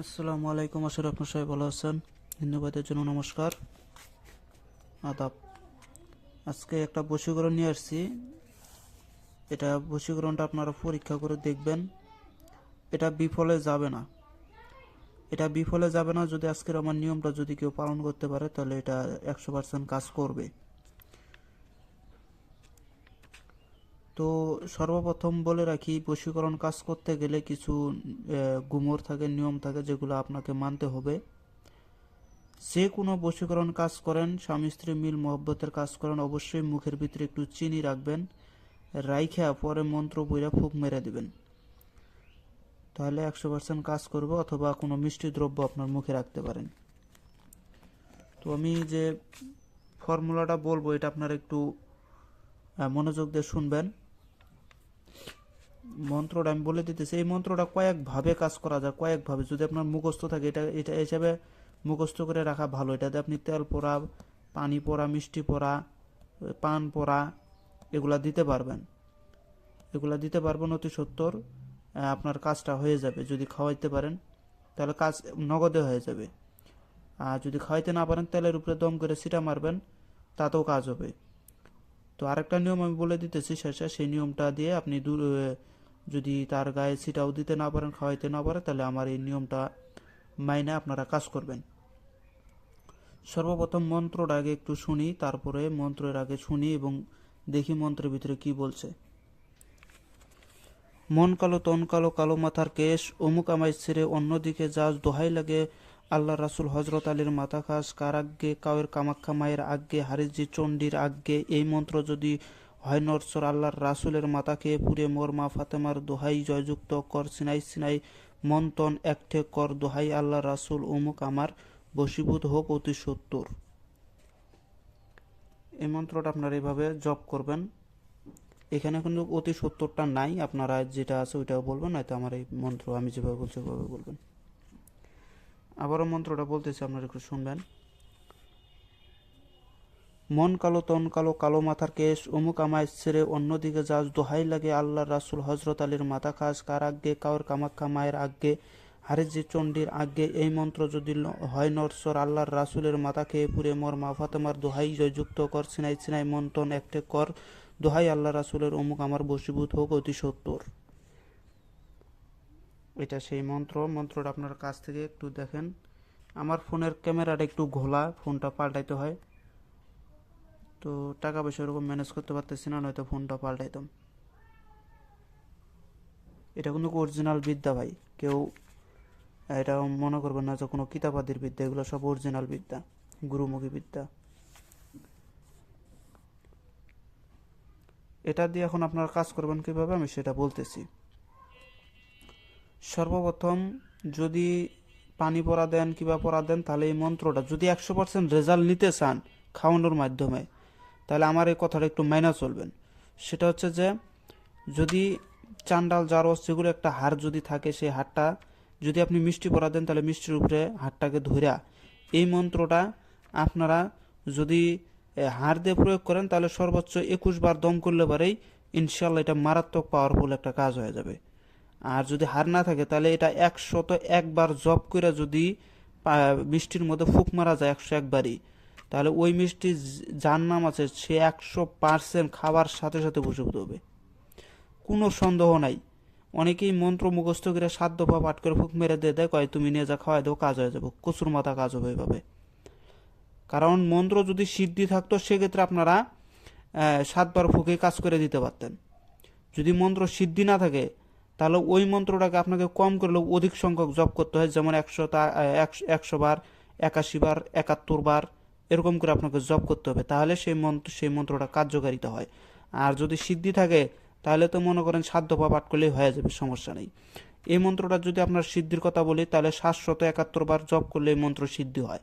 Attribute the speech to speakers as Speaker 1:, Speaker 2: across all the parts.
Speaker 1: আসসালামু আলাইকুম আসলে আপনার সবাই ভালো আছেন। হিন্দুবাদের জন্য নমস্কার, আদাব। আজকে একটা বশীকরণ নিয়ে আসছি। এটা বশীকরণটা আপনারা পরীক্ষা করে দেখবেন। এটা বিফলে যাবে না। এটা বিফলে যাবে না যদি আজকের আমার নিয়মটা যদি কেউ পালন করতে পারে, তাহলে এটা একশো পার্সেন্ট কাজ করবে। তো সর্বপ্রথম বলে রাখি, বশীকরণ কাজ করতে গেলে কিছু গুমর থাকে, নিয়ম থাকে যেগুলো আপনাকে মানতে হবে। যে কোনো বশীকরণ কাজ করেন, স্বামী স্ত্রী মিল, মহব্বতের কাজ করেন, অবশ্যই মুখের ভিতরে একটু চিনি রাখবেন, রাইখা পরে মন্ত্র বইরা ফুক মেরে দিবেন। তাহলে একশো পার্সেন্ট কাজ করবে অথবা কোনো মিষ্টি দ্রব্য আপনার মুখে রাখতে পারেন। তো আমি যে ফর্মুলাটা বলব, এটা আপনার একটু মনোযোগ দিয়ে শুনবেন। মন্ত্রটা আমি বলে দিতেছি, এই মন্ত্রটা কয়েকভাবে কাজ করা যায়, কয়েকভাবে। যদি আপনার মুখস্থ থাকে, এটা এটা হিসাবে মুখস্থ করে রাখা ভালো। এটাতে আপনি তেল পোড়া, পানি পোড়া, মিষ্টি পোড়া, পান পোড়া, এগুলা দিতে পারবেন। এগুলা দিতে পারবেন অতি সত্তর আপনার কাজটা হয়ে যাবে। যদি খাওয়াইতে পারেন, তাহলে কাজ নগদে হয়ে যাবে। আর যদি খাওয়াইতে না পারেন, তেলের উপরে দম করে সিটা মারবেন, তাতেও কাজ হবে। তো আরেকটা নিয়ম আমি বলে দিতেছি শেষে, সেই নিয়মটা দিয়ে আপনি দূর যদি তার গায়ে ছিটাও দিতে না পারেন, খাওয়াইতে না পারেন, তাহলে আমার এই নিয়মটা মাইনে আপনারা কাজ করবেন। সর্বপ্রথম মন্ত্রটা আগে একটু শুনি, তারপরে মন্ত্রের আগে শুনি এবং দেখি মন্ত্রের ভিতরে কি বলছে। মন কালো, তন কালো কালো মাথার কেশ, অমুক আমায় ছেড়ে অন্যদিকে যাস, দোহাই লাগে আল্লাহ রাসুল হজরত আলীর মাথা খাস কার আজ্ঞে কাউয়ের কামাখ্যা মায়ের আজ্ঞে হারিজি চণ্ডীর আজ্ঞে, এই মন্ত্র যদি হয় নরসর আল্লাহর রাসুলের খেয়ে পুরে মোর, মা ফাতেমার দোহাই জয়যুক্ত কর, সিনাই সিনাই মন্তন একঠে কর, দোহাই আল্লাহ রাসুল অমুক আমার বশীভূত হোক অতি সত্তর। এই মন্ত্রটা আপনারা এইভাবে জপ করবেন। এখানে কিন্তু অতি সত্তরটা নাই, আপনারা যেটা আছে ওইটাও বলবেন, নয়তো আমার এই মন্ত্র আমি যেভাবে বলছি ওইভাবে বলবেন। আবারও মন্ত্রটা বলতেছি, আপনারা একটু শুনবেন। মন কালো, তন কালো কালো মাথার কেশ, অমুক আমায় ছেড়ে অন্যদিকে যাস। দোহাই লাগে আল্লাহ রাসুল হজরত আলীর মাথা খাস। কার আজ্ঞে? কাউর কামাখ্যা মায়ের আজ্ঞে। হারিজি চণ্ডীর আজ্ঞে, এই মন্ত্র যদি হয় নরসর, আল্লাহর রাসুলের মাথা খেয়ে পুরে মোর। মা ফাতেমার দোহাই জয়যুক্ত কর সিনাই সিনাই মন্টন একটে কর। দোহাই আল্লাহ রাসুলের অমুক আমার বশীভূত হোক, অতি সত্তর। এটা সেই মন্ত্র। মন্ত্রটা আপনার কাছ থেকে একটু দেখেন। আমার ফোনের ক্যামেরাটা একটু ঘোলা, ফোনটা পাল্টাইতে হয়। তো টাকা পয়সা ওরকম ম্যানেজ করতে পারতেছি না, নয়তো ফোনটা পাল্টাইতাম। এটা কিন্তু অরিজিনাল বিদ্যা ভাই। কেউ, এটা মনে করবেন না যে কোনো কিতাবাদির বিদ্যা, এগুলো সব অরিজিনাল বিদ্যা, গুরুমুখী বিদ্যা। এটা দিয়ে এখন আপনারা কাজ করবেন কীভাবে, আমি সেটা বলতেছি। সর্বপ্রথম যদি পানি পড়া দেন কিবা পড়া দেন, তাহলে এই মন্ত্রটা যদি একশো পার্সেন্ট রেজাল্ট নিতে চান, খাওয়ানোর মাধ্যমে তাহলে আমার এই কথাটা একটু মাইনা চলবেন। সেটা হচ্ছে যে, যদি চান্ডাল জারস যেগুলো একটা হাড় যদি থাকে সেই হাড়টা, যদি আপনি মিষ্টি পরা দেন তাহলে মিষ্টির উপরে হাড়টাকে ধইরা এই মন্ত্রটা আপনারা যদি হাড় দিয়ে প্রয়োগ করেন তাহলে সর্বোচ্চ একুশ বার দম করলে পারেই ইনশাল্লাহ এটা মারাত্মক পাওয়ারফুল একটা কাজ হয়ে যাবে। আর যদি হার না থাকে তাহলে এটা একশত একবার জব করে যদি মিষ্টির মধ্যে ফুক মারা যায় একশো একবারই তাহলে ওই মিষ্টি যার নাম আছে, সে একশো পার্সেন্ট খাবার সাথে সাথে বসীভূত হবে কোনো সন্দেহ নাই। অনেকেই মন্ত্র মুখস্থ করে সাত দফা পাঠ করে ফুক মেরে দিয়ে দেয় কয় তুমি নিয়ে যা খাওয়াই দেবো, কাজ হয়ে যাব। কচুর মাথা কাজ হবে এভাবে। কারণ মন্ত্র যদি সিদ্ধি থাকতো, সেক্ষেত্রে আপনারা সাতবার ফুকে কাজ করে দিতে পারতেন। যদি মন্ত্র সিদ্ধি না থাকে, তাহলে ওই মন্ত্রটাকে আপনাকে কম করলেও অধিক সংখ্যক জপ করতে হয়। যেমন একশো তা একশো বার, একাশি বার, একাত্তর বার এরকম করে আপনাকে জব করতে হবে, তাহলে সেই মন্ত্র, সেই মন্ত্রটা কার্যকারিতা হয়। আর যদি সিদ্ধি থাকে, তাহলে তো মনে করেন সাত দফা পাঠ করলেই হয়ে যাবে, সমস্যা নেই। এই মন্ত্রটা যদি আপনার সিদ্ধির কথা বলি, তাহলে সাতশত একাত্তর বার জপ করলে মন্ত্র সিদ্ধি হয়।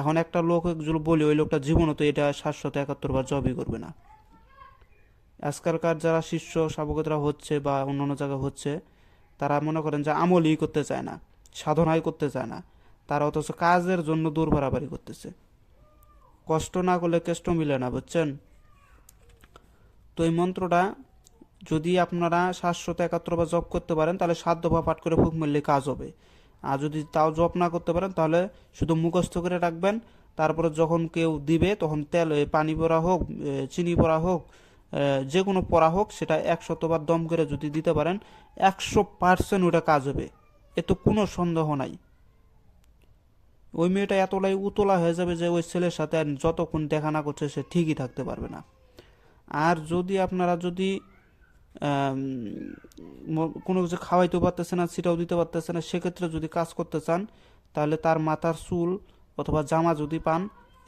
Speaker 1: এখন একটা লোক বলি, ওই লোকটা জীবনত এটা সাতশত একাত্তর বার জবই করবে না। আজকালকার যারা শিষ্য সাবকতরা হচ্ছে বা অন্যান্য জায়গায় হচ্ছে, তারা মনে করেন যে আমলই করতে চায় না, সাধনাই করতে চায় না। তারা অথচ কাজের জন্য দূর বাড়াবাড়ি করতেছে। কষ্ট না করলে কেষ্ট মিলে না, বুঝছেন? তো এই মন্ত্রটা যদি আপনারা সাতশত একাত্তর বার জপ করতে পারেন, তাহলে সাত দফা পাঠ করে ফুক মারলে কাজ হবে। আর যদি তাও জব না করতে পারেন, তাহলে শুধু মুখস্থ করে রাখবেন। তারপরে যখন কেউ দিবে, তখন তেল পানি পড়া হোক চিনি পড়া হোক যে কোনো পড়া হোক, সেটা একশতবার দম করে যদি দিতে পারেন, একশো পার্সেন্ট ওটা কাজ হবে। এ তো কোনো সন্দেহ নাই। ওই মেয়েটা এতটাই উতলা হয়ে যাবে যে ওই ছেলের সাথে আর যতক্ষণ দেখা না করছে সে ঠিকই থাকতে পারবে না। আর যদি আপনারা যদি কোনো কিছু খাওয়াইতে পারতেছে না, সেটাও দিতে পারতেছে না, সেক্ষেত্রে যদি কাজ করতে চান, তাহলে তার মাথার চুল অথবা জামা যদি পান,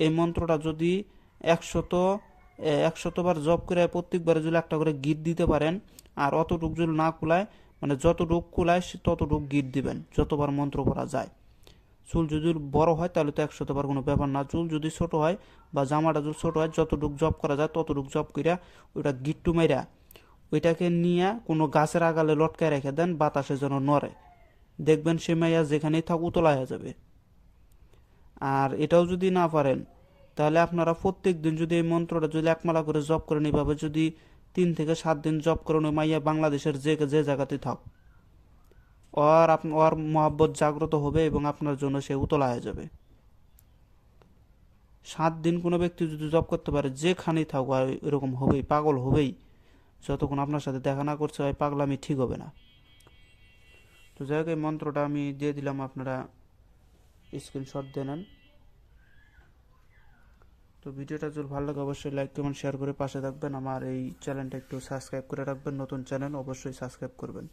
Speaker 1: এই মন্ত্রটা যদি একশত একশতবার জপ করে প্রত্যেকবারে যদি একটা করে গিট দিতে পারেন, আর অতটুক যদি না কুলায় মানে যতটুক কুলায় সে ততটুক গিট দিবেন, যতবার মন্ত্র পড়া যায়। চুল যদি বড় হয়, তাহলে তো একশতবার কোনো ব্যাপার না। চুল যদি ছোট হয় বা জামাটা যদি ছোট হয়, যতটুক জব করা যায় ততটুক জব করিয়া ওইটা গিট্টু মাইরা ওইটাকে নিয়ে কোনো গাছের আগালে লটকায় রেখে দেন, বাতাসে যেন নড়ে। দেখবেন সে মাইয়া যেখানেই থাক উতলা হয়ে যাবে। আর এটাও যদি না পারেন, তাহলে আপনারা প্রত্যেক দিন যদি এই মন্ত্রটা যদি একমালা করে জপ করেন, এইভাবে যদি তিন থেকে সাত দিন জব করেন, ওই মাইয়া বাংলাদেশের যে যে জায়গাতে থাক। ওর আপ ওর মহাব্বত জাগ্রত হবে এবং আপনার জন্য সে উতলা হয়ে যাবে। সাত দিন কোনো ব্যক্তি যদি জব করতে পারে, যেখানেই থাকুক, আর এরকম হবেই, পাগল হবেই, যতক্ষণ আপনার সাথে দেখা না করছে হয় পাগলামি ঠিক হবে না। তো যাই হোক, এই মন্ত্রটা আমি দিয়ে দিলাম, আপনারা স্ক্রিনশট দিয়ে নেন। তো ভিডিওটা যদি ভালো লাগে, অবশ্যই লাইক কমেন্ট শেয়ার করে পাশে থাকবেন। আমার এই চ্যানেলটা একটু সাবস্ক্রাইব করে রাখবেন। নতুন চ্যানেল অবশ্যই সাবস্ক্রাইব করবেন।